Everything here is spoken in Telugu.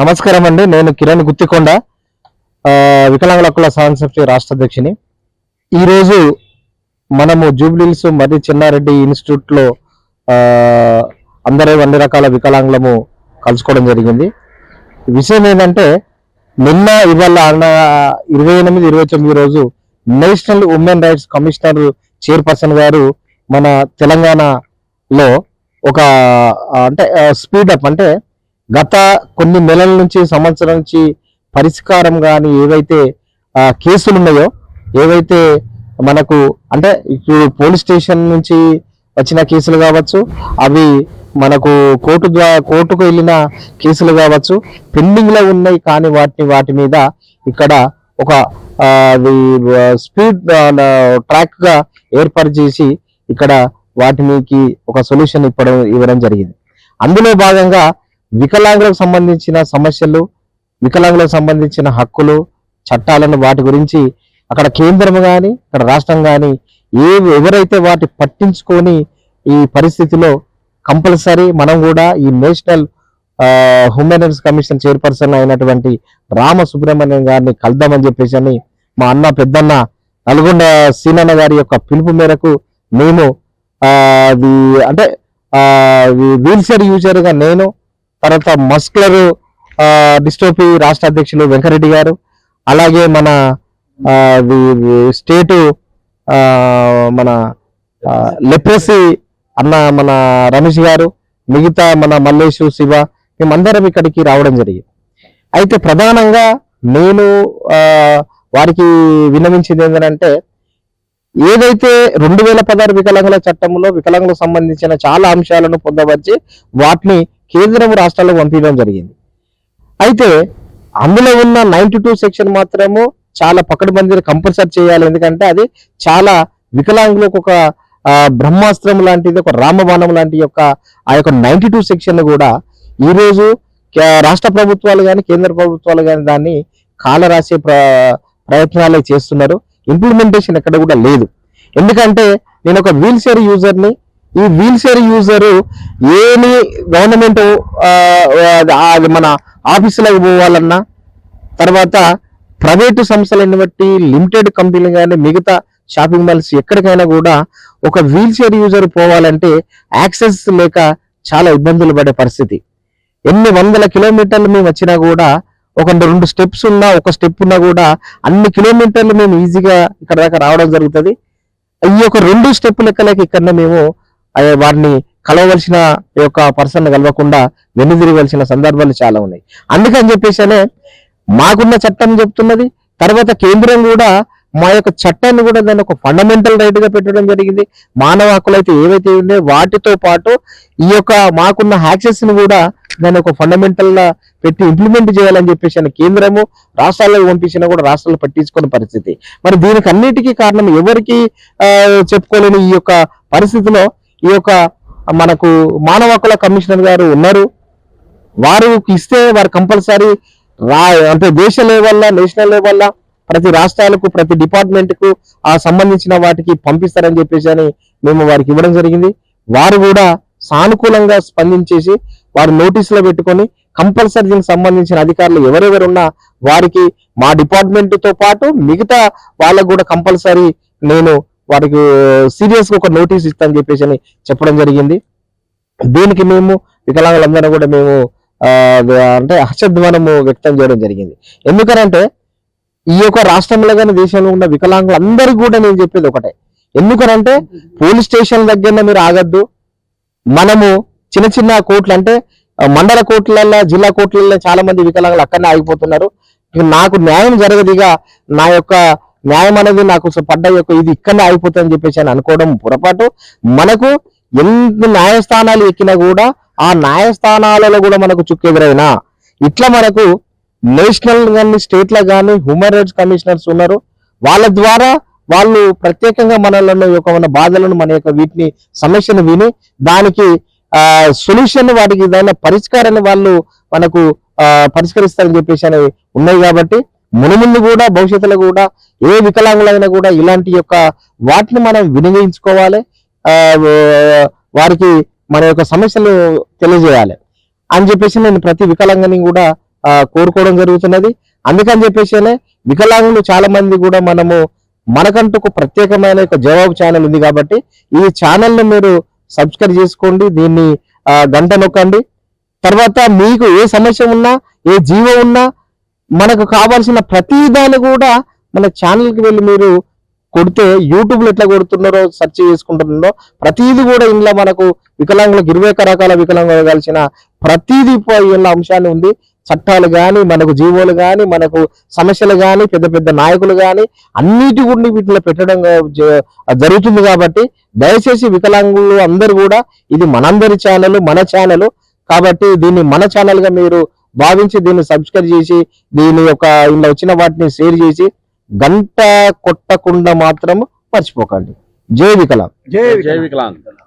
నమస్కారం అండి. నేను కిరణ్ గుత్తికొండ వికలాంగుల హక్కుల సహాయ రాష్ట్ర అధ్యక్షుని. ఈరోజు మనము జూబ్లీల్స్ మరి చిన్నారెడ్డి ఇన్స్టిట్యూట్లో అందరూ అన్ని రకాల వికలాంగులము కలుసుకోవడం జరిగింది. విషయం ఏంటంటే నిన్న ఇవాళ ఇరవై ఎనిమిది ఇరవై తొమ్మిది రోజు national women rights commissioner chairperson గారు మన తెలంగాణలో ఒక అంటే స్పీడ్ అంటే గత కొన్ని నెలల నుంచి సంవత్సరం నుంచి పరిష్కారం కానీ ఏవైతే కేసులు ఉన్నాయో ఏవైతే మనకు అంటే ఇప్పుడు పోలీస్ స్టేషన్ నుంచి వచ్చిన కేసులు కావచ్చు అవి మనకు కోర్టు ద్వారా కోర్టుకు వెళ్ళిన కేసులు కావచ్చు పెండింగ్లో ఉన్నాయి కానీ వాటిని వాటి మీద ఇక్కడ ఒక అది స్పీడ్ ట్రాక్గా ఏర్పాటు చేసి ఇక్కడ వాటికి ఒక సొల్యూషన్ ఇవ్వడం ఇవ్వడం జరిగింది. అందులో భాగంగా వికలాంగులకు సంబంధించిన సమస్యలు వికలాంగులకు సంబంధించిన హక్కులు చట్టాలను వాటి గురించి అక్కడ కేంద్రం కానీ అక్కడ రాష్ట్రం కానీ ఏ ఎవరైతే వాటి పట్టించుకొని ఈ పరిస్థితిలో కంపల్సరీ మనం కూడా ఈ national human rights commission chairperson అయినటువంటి రామ సుబ్రహ్మణ్యం గారిని కలుద్దామని చెప్పేసి అని మా అన్న పెద్దన్న నల్గొండ సీనన్న గారి యొక్క పిలుపు మేరకు మేము అది అంటే వీల్ చైర్ యూజర్గా నేను తర్వాత మస్కులర్ డిస్టోపీ రాష్ట్ర అధ్యక్షులు వెంకరెడ్డి గారు అలాగే మన స్టేటు మన లెప్రసీ అన్న మన రమేష్ గారు మిగతా మన మల్లేషు శివ మేమందరం ఇక్కడికి రావడం జరిగింది. అయితే ప్రధానంగా నేను వారికి విన్నవించింది ఏంటంటే ఏదైతే రెండు వేల పదహారు వికలాంగుల చట్టంలో వికలాంగులకు సంబంధించిన చాలా అంశాలను పొందవచ్చి వాటిని కేంద్రం రాష్ట్రాలకు పంపించడం జరిగింది. అయితే అందులో ఉన్న నైన్టీ టూ సెక్షన్ మాత్రము చాలా పకడ్బందీ కంపల్సరీ చేయాలి. ఎందుకంటే అది చాలా వికలాంగులకు ఒక బ్రహ్మాస్త్రం లాంటిది ఒక రామబాణం లాంటి యొక్క ఆ యొక్క నైన్టీ టూ సెక్షన్ కూడా ఈ రోజు రాష్ట్ర ప్రభుత్వాలు కానీ కేంద్ర ప్రభుత్వాలు కానీ దాన్ని కాలరాసే ప్ర ప్రయత్నాలే చేస్తున్నారు. ఇంప్లిమెంటేషన్ ఎక్కడ కూడా లేదు. ఎందుకంటే నేను ఒక వీల్ చైర్ యూజర్ని ఈ వీల్ చైర్ యూజర్ ఏమి గవర్నమెంట్ మన ఆఫీసులకు పోవాలన్నా తర్వాత ప్రైవేటు సంస్థలను బట్టి లిమిటెడ్ కంపెనీలు కానీ మిగతా షాపింగ్ మాల్స్ ఎక్కడికైనా కూడా ఒక వీల్ చైర్ యూజర్ పోవాలంటే యాక్సెస్ లేక చాలా ఇబ్బందులు పడే పరిస్థితి. ఎన్ని వందల కిలోమీటర్లు మేము వచ్చినా కూడా ఒక రెండు స్టెప్స్ ఉన్నా ఒక స్టెప్ ఉన్నా కూడా అన్ని కిలోమీటర్లు మేము ఈజీగా ఇక్కడ దాకా రావడం జరుగుతుంది. ఈ యొక్క రెండు స్టెప్ లెక్కలకి ఇక్కడ మేము వారిని కలవలసిన యొక్క పర్సన్ కలవకుండా వెనుదిరగవలసిన సందర్భాలు చాలా ఉన్నాయి. అందుకని చెప్పేసి మాకున్న చట్టం చెప్తున్నది. తర్వాత కేంద్రం కూడా మా యొక్క చట్టాన్ని కూడా దాన్ని ఒక ఫండమెంటల్ రైట్గా పెట్టడం జరిగింది. మానవ హక్కులు అయితే ఏవైతే ఉన్నాయో వాటితో పాటు ఈ యొక్క మాకున్న యాక్సెస్ని కూడా దాన్ని ఒక ఫండమెంటల్ పెట్టి ఇంప్లిమెంట్ చేయాలని చెప్పేసి అని కేంద్రము రాష్ట్రాలకు పంపించినా కూడా రాష్ట్రాలు పట్టించుకునే పరిస్థితి. మరి దీనికి అన్నిటికీ కారణం ఎవరికి చెప్పుకోలేని ఈ యొక్క పరిస్థితిలో ఈ యొక్క మనకు మానవ హక్కుల కమిషనర్ గారు ఉన్నారు. వారు ఇస్తే వారు కంపల్సరీ రా అంటే దేశ లెవెల్లో నేషనల్ లెవెల్లో ప్రతి రాష్ట్రాలకు ప్రతి డిపార్ట్మెంట్కు ఆ సంబంధించిన వాటికి పంపిస్తారని చెప్పేసి అని మేము వారికి ఇవ్వడం జరిగింది. వారు కూడా సానుకూలంగా స్పందించేసి వారు నోటీసులో పెట్టుకొని కంపల్సరీ దీనికి సంబంధించిన అధికారులు ఎవరెవరు ఉన్నా వారికి మా డిపార్ట్మెంట్తో పాటు మిగతా వాళ్ళకు కూడా కంపల్సరీ నేను వారికి సీరియస్గా ఒక నోటీస్ ఇస్తామని చెప్పేసి అని చెప్పడం జరిగింది. దీనికి మేము వికలాంగులందరూ కూడా మేము అంటే హర్షధ్వానము వ్యక్తం చేయడం జరిగింది. ఎందుకనంటే ఈ యొక్క రాష్ట్రంలో కానీ దేశంలో ఉన్న వికలాంగులు అందరికీ కూడా నేను చెప్పేది ఒకటే. ఎందుకనంటే పోలీస్ స్టేషన్ దగ్గర మీరు ఆగద్దు. మనము చిన్న చిన్న కోర్టులు అంటే మండల కోర్టులలో జిల్లా కోర్టులలో చాలా మంది వికలాంగులు అక్కడనే ఆగిపోతున్నారు. నాకు న్యాయం జరగదిగా నా యొక్క న్యాయం అనేది నాకు పడ్డ యొక్క ఇది ఇక్కడనే అని చెప్పేసి అని అనుకోవడం పొరపాటు. మనకు ఎన్ని న్యాయస్థానాలు ఎక్కినా కూడా ఆ న్యాయస్థానాలలో కూడా మనకు చుక్కు ఎదురైనా ఇట్లా మనకు నేషనల్ కానీ స్టేట్లో కానీ హ్యూమన్ రైట్స్ కమిషనర్స్ ఉన్నారు. వాళ్ళ ద్వారా వాళ్ళు ప్రత్యేకంగా మనలో యొక్క మన బాధలను మన యొక్క వీటిని సమస్యను విని దానికి ఆ సొల్యూషన్ వాటికి ఏదైనా పరిష్కారాన్ని వాళ్ళు మనకు ఆ, పరిష్కరిస్తారని చెప్పేసి అనేవి ఉన్నాయి కాబట్టి మునుముందు కూడా భవిష్యత్తులో కూడా ఏ వికలాంగులైనా కూడా ఇలాంటి యొక్క వాటిని మనం వినియోగించుకోవాలి. వారికి మన యొక్క సమస్యలు తెలియజేయాలి. అని చెప్పేసి నేను ప్రతి వికలాంగని కూడా కోరుకోవడం జరుగుతున్నది. అందుకని చెప్పేసినే వికలాంగులు చాలా మంది కూడా మనము మనకంటూ ఒక ప్రత్యేకమైన ఒక జవాబు ఛానల్ ఉంది కాబట్టి ఈ ఛానల్ను మీరు సబ్స్క్రైబ్ చేసుకోండి దీన్ని గంట నొక్కండి. తర్వాత మీకు ఏ సమస్య ఉన్నా ఏ జీవం ఉన్నా మనకు కావాల్సిన ప్రతి దాన్ని కూడా మన ఛానల్కి వెళ్ళి మీరు కొడితే యూట్యూబ్లో ఎట్లా కొడుతున్నారో సెర్చ్ చేసుకుంటున్నారో ప్రతిదీ కూడా ఇందులో మనకు వికలాంగులకు ఇరవై ఒక రకాల వికలాంగులు కలిసిన ప్రతిదీ ఇందులో అంశాన్ని ఉంది. చట్టాలు కానీ మనకు జీవోలు కానీ మనకు సమస్యలు కానీ పెద్ద పెద్ద నాయకులు కానీ అన్నిటి గురించి వీటిలో పెట్టడం జ- జరుగుతుంది కాబట్టి దయచేసి వికలాంగులు అందరూ కూడా ఇది మనందరి ఛానల్ మన ఛానల్ కాబట్టి దీన్ని మన ఛానల్గా మీరు భావించి దీన్ని సబ్స్క్రైబ్ చేసి దీని యొక్క ఇందులో వచ్చిన వాటిని షేర్ చేసి గంట కొట్టకుండా మాత్రం మర్చిపోకండి. జై వికలాంగ్. జై వికలాంగ్.